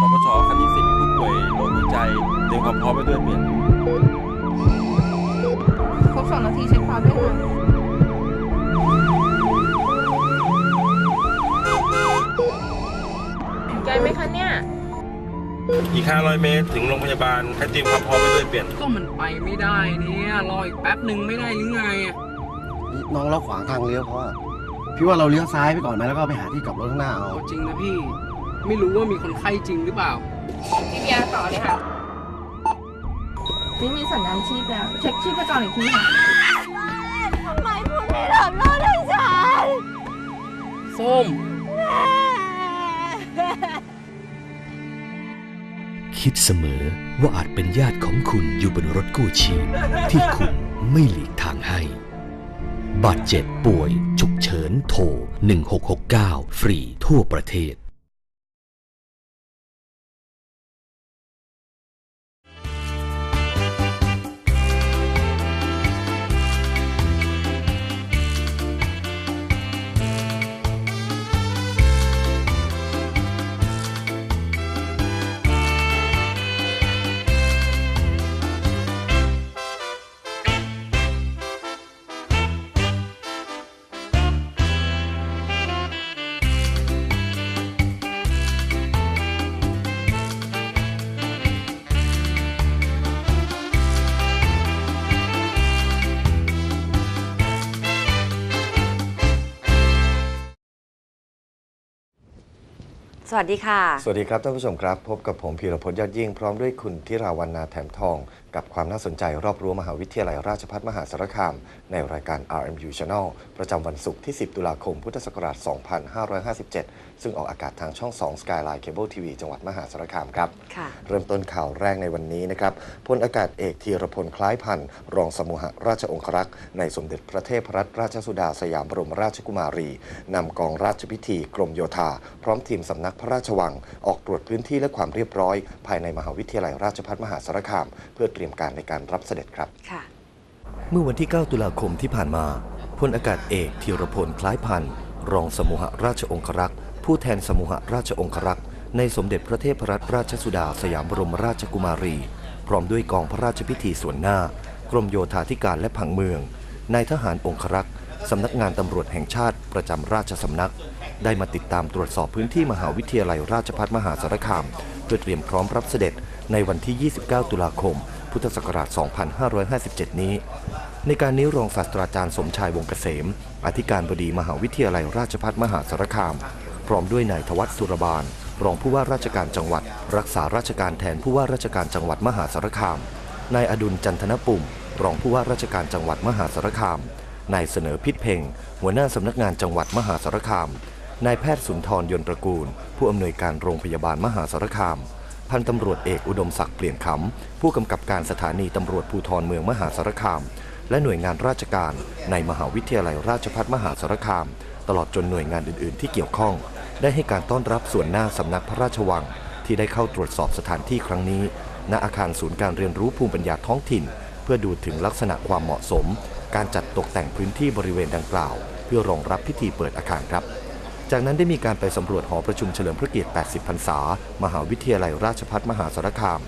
สปชคันที่สิบผู้ป่วยโรคหัวใจเตรียมความพร้อมไปด้วยเปลี่ยนครบสองนาทีเช็คความด้วยค่ะถึงใจไหมคะเนี่ย อีก 500 เมตรถึงโรงพยาบาลให้เตรียมความพร้อมไปด้วยเปลี่ยน ก็มันไปไม่ได้เนี่ยรออีกแป๊บหนึ่งไม่ได้หรือไงอะน้องเราขวางทางเลี้ยวเพราะว่าพี่ว่าเราเลี้ยวซ้ายไปก่อนไหมแล้วก็ไปหาที่กลับรถข้างหน้าเอา เอาจริงนะพี่ ไม่รู้ว่ามีคนไข้จริงหรือเปล่า พี่เบียร์ต่อเลยค่ะ นี่มีสัญญาณชีพแล้ว เช็คชีพจรอีกทีค่ะ ทำไมคุณไม่ทำโทษให้ฉันส้มคิดเสมอว่าอาจเป็นญาติของคุณอยู่บนรถกู้ชีพ ที่คุณไม่หลีกทางให้ บาดเจ็บป่วย ฉุกเฉินโทร 1669 ฟรีทั่วประเทศ วัสดีค่ะ สวัสดีครับท่านผู้ชมครับ พบกับผมพีรพจน์ยอดยิ่งพร้อมด้วยคุณธิราวันนาแถมทอง กับความน่าสนใจรอบรั้วมหาวิทยาลัยราชภัฏมหาสารคาม ในรายการ RMU Channel ประจำวันศุกร์ที่ 10 ตุลาคม พุทธศักราช 2557 ซึ่งออกอากาศทางช่อง 2 Skyline Cable TV จังหวัดมหาสารคามครับค่ะเริ่มต้นข่าวแรกในวันนี้นะครับพลอากาศเอกธีรพลคล้ายพันธ์รองสมุหราชองครักษ์ในสมเด็จพระเทพรัตนราชสุดาสยามบรมราชกุมารีนำกองราชพิธีกรมโยธา พร้อมทีมสำนักพระราชวัง ออกตรวจพื้นที่และความเรียบร้อย ภายในมหาวิทยาลัยราชภัฏมหาสารคาม เพื่อเตรียมการในการรับเสด็จครับค่ะเมื่อวันที่ 9 ตุลาคมที่ผ่านมาพลอากาศเอกธีรพลคล้ายพันธ์รองสมุหราชองครักษ์ผู้แทนสมุหราชองครักษ์ในสมเด็จพระเทพรัตนราชสุดาสยามบรมราชกุมารี พร้อมด้วยกองพระราชพิธีส่วนหน้า กรมโยธาธิการและผังเมืองนายทหารองครักษ์สำนักงานตำรวจแห่งชาติประจำราชสำนัก ได้มาติดตามตรวจสอบพื้นที่มหาวิทยาลัยราชภัฏมหาสารคาม เพื่อเตรียมพร้อมรับเสด็จในวันที่ 29 ตุลาคม พุทธศักราช 2557 นี้ ในการนี้รองศาสตราจารย์สมชายวงเกษม อธิการบดีมหาวิทยาลัยราชภัฏมหาสารคาม พร้อมด้วยนายทวัฒสุรบาล รองผู้ว่าราชการจังหวัด รักษาราชการแทนผู้ว่าราชการจังหวัดมหาสารคาม นายอดุลจันทนปุ่ม รองผู้ว่าราชการจังหวัดมหาสารคาม นายเสนอพิษเพ่งหัวหน้าสำนักงานจังหวัดมหาสารคามนายแพทย์สุนทรยนต์ตระกูล ผู้อำนวยการโรงพยาบาลมหาสารคาม พันตำรวจเอกอุดมศักดิ์เปลี่ยนคำผู้กำกับการสถานีตำรวจภูธรเมืองมหาสารคาม และหน่วยงานราชการ ในมหาวิทยาลัยราชภัฏมหาสารคาม ตลอดจนหน่วยงานอื่น ๆ ที่เกี่ยวข้อง ได้ให้การต้อนรับส่วนหน้าสำนักพระราชวัง ที่ได้เข้าตรวจสอบสถานที่ครั้งนี้ ณอาคารศูนย์การเรียนรู้ภูมิปัญญาท้องถิ่น เพื่อดูถึงลักษณะความเหมาะสม การจัดตกแต่งพื้นที่บริเวณดังกล่าว เพื่อรองรับพิธีเปิดอาคารครับ จากนั้นได้มีการไปสำรวจหอประชุมเฉลิมพระเกียรติ 80 พรรษา มหาวิทยาลัยราชภัฏมหาสารคาม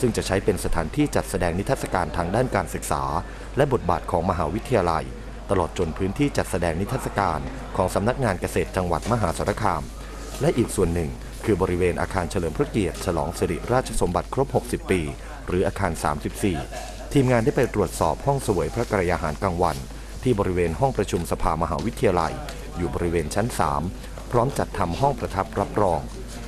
ซึ่งจะใช้เป็นสถานที่จัดแสดงนิทรรศการทางด้านการศึกษา และบทบาทของมหาวิทยาลัย ตลอดจนพื้นที่จัดแสดงนิทรรศการของสำนักงานเกษตรจังหวัดมหาสารคาม และอีกส่วนหนึ่ง คือบริเวณอาคารเฉลิมพระเกียรติฉลองสิริราชสมบัติครบ 60 ปี หรืออาคาร 34 ทีมงานได้ไปตรวจสอบห้องเสวยพระกรยาหารกลางวัน ที่บริเวณห้องประชุมสภามหาวิทยาลัย อยู่บริเวณชั้น 3 ร้อมจัดทำห้องประทับรับรอง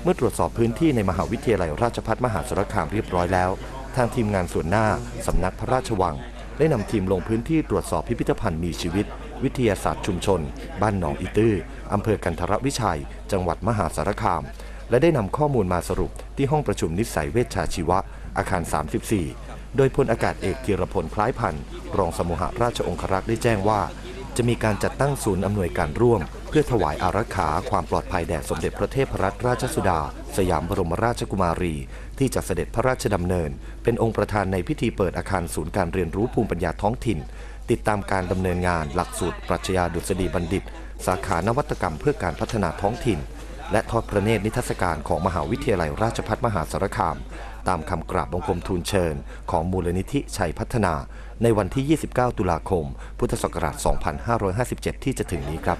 เมื่อตรวจสอบพื้นที่ในมหาวิทยาลัยราชภัฏมหาสารคามเรียบร้อยแล้ว ทางทีมงานส่วนหน้าสำนักพระราชวัง ได้นำทีมลงพื้นที่ตรวจสอบพิพิธภัณฑ์มีชีวิต วิทยาศาสตร์ชุมชน บ้านหนองอีตื้ออำเภอกันทรวิชัย จังหวัดมหาสารคาม และได้นำข้อมูลมาสรุปที่ห้องประชุมนิสัยเวชชาชีวะ อาคาร 34 โดยพลอากาศเอกธีรพลคล้ายพันธ์รองสมุหราชองครักษ์ได้แจ้งว่า จะมีการจัดตั้งศูนย์อำนวยการร่วม เพื่อถวายอารักขาความปลอดภัยแด่สมเด็จพระเทพรัตนราชสุดา สยามบรมราชกุมารี ที่จะเสด็จพระราชดำเนิน เป็นองค์ประธานในพิธีเปิดอาคารศูนย์การเรียนรู้ภูมิปัญญาท้องถิ่น ติดตามการดำเนินงานหลักสูตรปรัชญาดุษฎีบัณฑิต สาขานวัตกรรมเพื่อการพัฒนาท้องถิ่น และทอดพระเนตรนิทรรศการของมหาวิทยาลัยราชภัฏมหาสารคาม ตามคำกราบบังคมทูลเชิญ ของมูลนิธิชัยพัฒนา ในวันที่ 29 ตุลาคม พุทธศักราช 2557 ที่จะถึงนี้ครับ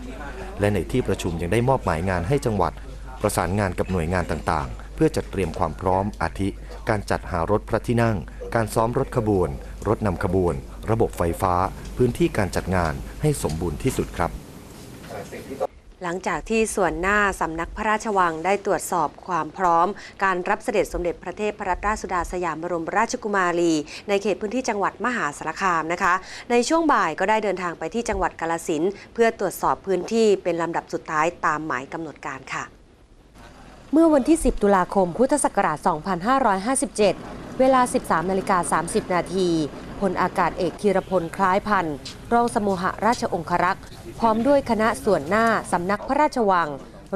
และในที่ประชุมยังได้มอบหมายงานให้จังหวัด ประสานงานกับหน่วยงานต่างๆ เพื่อจัดเตรียมความพร้อมอาทิ การจัดหารถพระที่นั่ง การซ้อมรถขบวน รถนำขบวน ระบบไฟฟ้า พื้นที่การจัดงานให้สมบูรณ์ที่สุดครับ หลังจากที่ส่วนหน้าสำนักพระราชวังได้ตรวจสอบความพร้อม การรับเสด็จสมเด็จพระเทพรัตนราชสุดาสยามบรมราชกุมารี ในเขตพื้นที่จังหวัดมหาสารคามนะคะ ในช่วงบ่ายก็ได้เดินทางไปที่จังหวัดกาลสินเพื่อตรวจสอบพื้นที่เป็นลำดับสุดท้ายตามหมายกำหนดการค่ะ เมื่อวันที่ 10 ตุลาคม พุทธศักราช 2557 เวลา 13นาฬิกา30 นาที พลอากาศเอกธีรพลคล้ายพันธ์รองสมุหราชองครักษ์ พร้อมด้วยคณะส่วนหน้าสำนักพระราชวัง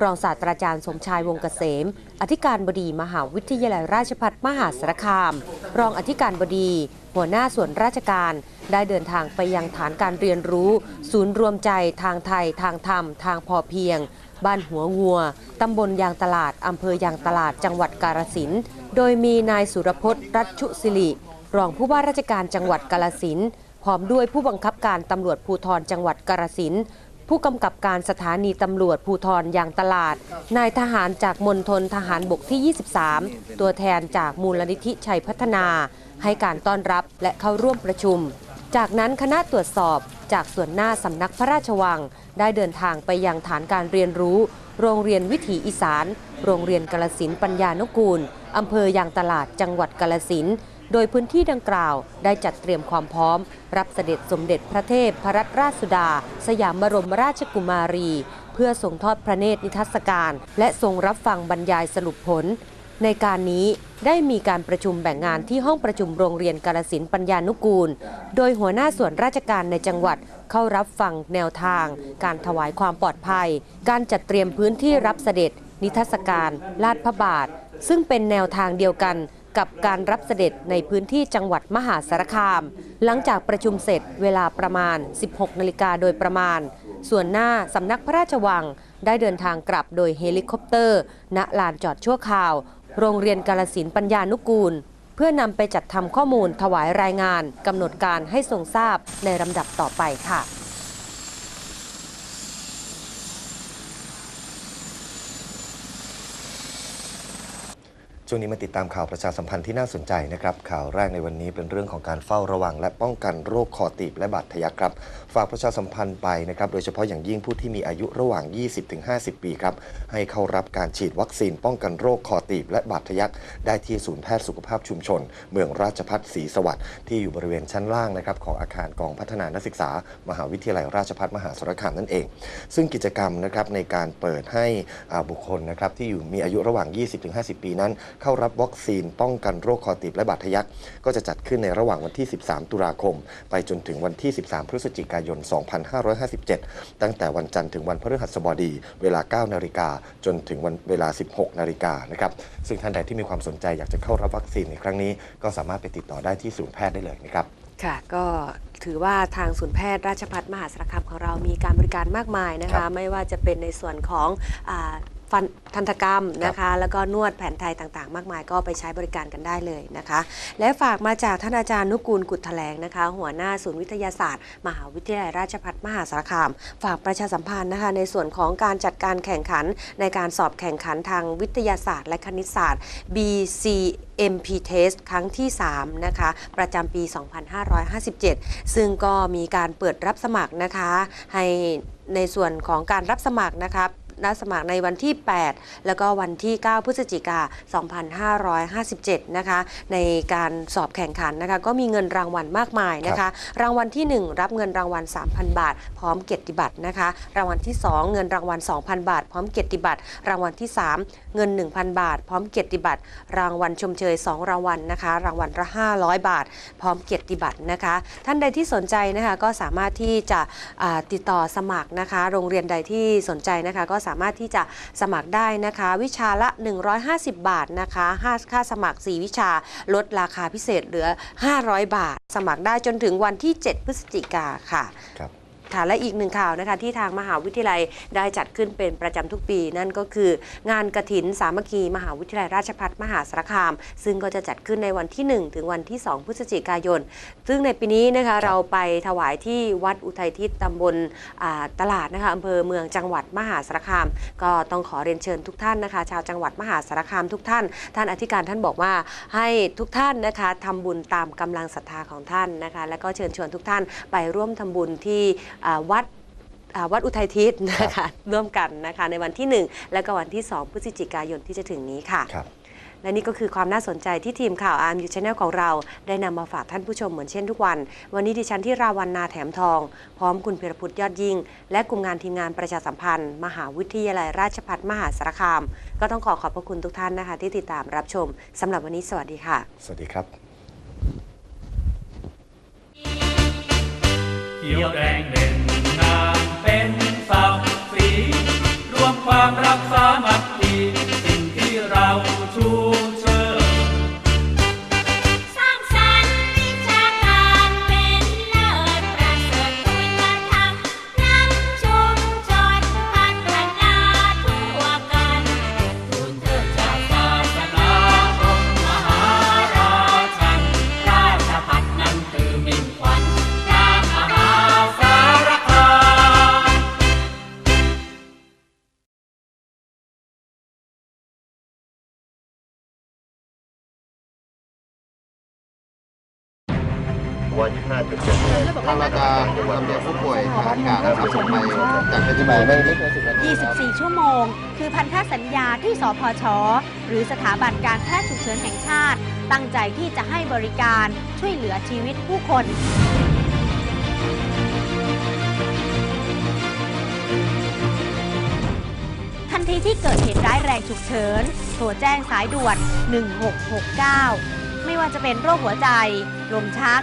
รองศาสตราจารย์สมชายวงศ์เกษม อธิการบดีมหาวิทยาลัยราชภัฏมหาสารคาม รองอธิการบดี หัวหน้าส่วนราชการ ได้เดินทางไปยังฐานการเรียนรู้ ศูนย์รวมใจทางไทย ทางธรรม ทางพอเพียง บ้านหัวงัว ตำบลยางตลาด อำเภอยางตลาด จังหวัดกาฬสินธุ์โดยมีนายสุรพจน์รัชชุสิริ รองผู้ว่าราชการจังหวัดกาฬสินพร้อมด้วยผู้บังคับการตำรวจภูธรจังหวัดกาฬสินผู้กำกับการสถานีตำรวจภูธรยางตลาด นายทหารจากมณฑลทหารบกที่ 23 ตัวแทนจากมูลนิธิชัยพัฒนา ให้การต้อนรับและเข้าร่วมประชุม จากนั้นคณะตรวจสอบจากส่วนหน้าสำนักพระราชวัง ได้เดินทางไปยังฐานการเรียนรู้ โรงเรียนวิถีอีสาน โรงเรียนกาลสินปัญญานุกูลอำเภอยางตลาดจังหวัดกาลสิน โดยพื้นที่ดังกล่าวได้จัดเตรียมความพร้อม รับเสด็จสมเด็จพระเทพพระรัตนราชสุดา สยามบรมราชกุมารี เพื่อทรงทอดพระเนตรนิทรรศการ และทรงรับฟังบรรยายสรุปผล ในการนี้ได้มีการประชุมแบ่งงานที่ห้องประชุมโรงเรียนกาลสินธุ์ปัญญานุกูล โดยหัวหน้าส่วนราชการในจังหวัดเข้ารับฟังแนวทาง การถวายความปลอดภัย การจัดเตรียมพื้นที่รับเสด็จ นิทรรศการ ลาดพระบาท ซึ่งเป็นแนวทางเดียวกัน กับการรับเสด็จในพื้นที่จังหวัดมหาสารคาม หลังจากประชุมเสร็จเวลาประมาณ 16 นาฬิกาโดยประมาณ ส่วนหน้าสำนักพระราชวังได้เดินทางกลับโดยเฮลิคอปเตอร์ ณลานจอดชั่วคราว โรงเรียนกาลสินปัญญานุกูล เพื่อนำไปจัดทำข้อมูลถวายรายงานกำหนดการให้ทรงทราบในลำดับต่อไปค่ะ ช่วงนี้มาติดตามข่าวประชาสัมพันธ์ที่น่าสนใจนะครับ ข่าวแรกในวันนี้เป็นเรื่องของการเฝ้าระวัง และป้องกันโรคคอตีบและบาดทะยักครับ ฝากประชาสัมพันธ์ไปนะครับ โดยเฉพาะอย่างยิ่งผู้ที่มีอายุระหว่าง 20-50 ปีครับ ให้เข้ารับการฉีดวัคซีนป้องกันโรคคอตีบและบาดทะยักได้ที่ศูนย์แพทย์สุขภาพชุมชน เมืองราชพัฒศรีสวัสดิ์ที่อยู่บริเวณชั้นล่างนะครับของอาคารกองพัฒนานักศึกษา มหาวิทยาลัยราชภัฏมหาสารคามนั่นเอง ซึ่งกิจกรรมนะครับในการเปิดให้บุคคลนะครับที่อยู่มีอายุระหว่าง 20-50 ปีนั้นเข้ารับวัคซีนป้องกันโรคคอตีบและบาดทะยักก็จะจัดขึ้นในระหว่างวันที่ 13 ตุลาคม ไปจนถึงวันที่ 13 พฤศจิกายน 2557 ตั้งแต่วันจันทร์ถึงวันพฤหัสบดี เวลา 9 นาฬิกาจนถึงวันเวลา 16 นาฬิกานะครับซึ่งท่านใดที่มีความสนใจอยากจะเข้ารับวัคซีนในครั้งนี้ ก็สามารถไปติดต่อได้ที่ศูนย์แพทย์ได้เลยนะครับค่ะก็ถือว่าทางศูนย์แพทย์ราชภัฏมหาสารคามของเรามีการบริการมากมายนะครัคะบไม่ว่าจะเป็นในส่วนของอา ฟันทันตกรรมนะคะ แล้วก็นวดแผนไทยต่างๆ มากมายก็ไปใช้บริการกันได้เลยนะคะ และฝากมาจากท่านอาจารย์นุกูลกุฎแถลงนะคะ หัวหน้าศูนย์วิทยาศาสตร์ มหาวิทยาลัยราชภัฏมหาสารคาม ฝากประชาสัมพันธ์นะคะ ในส่วนของการจัดการแข่งขันในการสอบแข่งขันทางวิทยาศาสตร์ และคณิตศาสตร์ BC MP Test ครั้งที่ 3 นะคะ ประจำปี 2557 ซึ่งก็มีการเปิดรับสมัครนะคะ ให้ในส่วนของการรับสมัครนะคะ รับสมัครในวันที่ 8 แล้วก็วันที่ 9 พฤศจิกา 2557 นะคะ ในการสอบแข่งขันนะคะ ก็มีเงินรางวัลมากมายนะคะ รางวัลที่ 1 รับเงินรางวัล 3,000 บาท พร้อมเกียรติบัตรนะคะ รางวัลที่ 2 เงินรางวัล 2,000 บาท พร้อมเกียรติบัตร รางวัลที่ 3 เงิน 1,000 บาท พร้อมเกียรติบัตร รางวัลชมเชย 2 รางวัลนะคะ รางวัลละ 500 บาท พร้อมเกียรติบัตรนะคะ ท่านใดที่สนใจนะคะก็สามารถที่จะอ่าติดต่อสมัครนะคะ โรงเรียนใดที่สนใจนะคะก็สาามารถที่จะสมัครได้นะคะ วิชาละ 150 บาทนะคะค่าค่าสมัคร 4 วิชาลดราคาพิเศษเหลือ 500 บาท สมัครได้จนถึงวันที่ 7 พฤศจิกาค่ะครับ ค่ะและอีกหนึ่งข่าวนะคะที่ทางมหาวิทยาลัยได้จัดขึ้นเป็นประจำทุกปี นั่นก็คืองานกระถินสามัคคีมหาวิทยาลัยราชภัฏมหาสารคาม ซึ่งก็จะจัดขึ้นในวันที่ 1 ถึงวันที่ 2 พฤศจิกายน ซึ่งในปีนี้นะคะเราไปถวายที่วัดอุทัยทิศตำบลอ่าตลาดนะคะอำเภอเมืองจังหวัดมหาสารคาม ก็ต้องขอเรียนเชิญทุกท่านนะคะ ชาวจังหวัดมหาสารคามทุกท่าน ท่านอธิการท่านบอกว่าให้ทุกท่านนะคะทำบุญตามกำลังศรัทธาของท่านนะคะ แล้วก็เชิญชวนทุกท่านไปร่วมทำบุญที่อ่าวัดอ่าวัดอุทัยทิศนะคะร่วมกันนะคะในวันที่ 1 และก็วันที่ 2 พฤศจิกายนที่จะถึงนี้ค่ะครับและนี่ก็คือความน่าสนใจที่ทีมข่าวอาร์มยูชาแนลของเรา ได้นำมาฝากท่านผู้ชมเหมือนเช่นทุกวัน วันนี้ดิฉันที่ราวันนาแถมทอง พร้อมคุณพิรพุทธยอดยิ่ง และกลุ่มงานทีมงานประชาสัมพันธ์ มหาวิทยาลัยราชภัฏมหาสารคาม ก็ต้องขอขอบพระคุณทุกท่านนะคะ ที่ติดตามรับชมสำหรับวันนี้สวัสดีค่ะ สวัสดีครับ เขียวแดงเด่นงามเป็นศักดิ์ศรีรวมความรักสามัคคีสิ่งที่เราชูช ทางเราจะนำตัวผู้ป่วยทางอากาศนะครับส่งไปจากเป็นที่ไหนไม่ไม่เกินสิบนาที24 ชั่วโมง คือพันธสัญญาที่สพช หรือสถาบันการแพทย์ฉุกเฉินแห่งชาติ ตั้งใจที่จะให้บริการช่วยเหลือชีวิตผู้คนทันทีที่เกิดเหตุร้ายแรงฉุกเฉิน โทรแจ้งสายด่วน 1669 ไม่ว่าจะเป็นโรคหัวใจ ลมชัก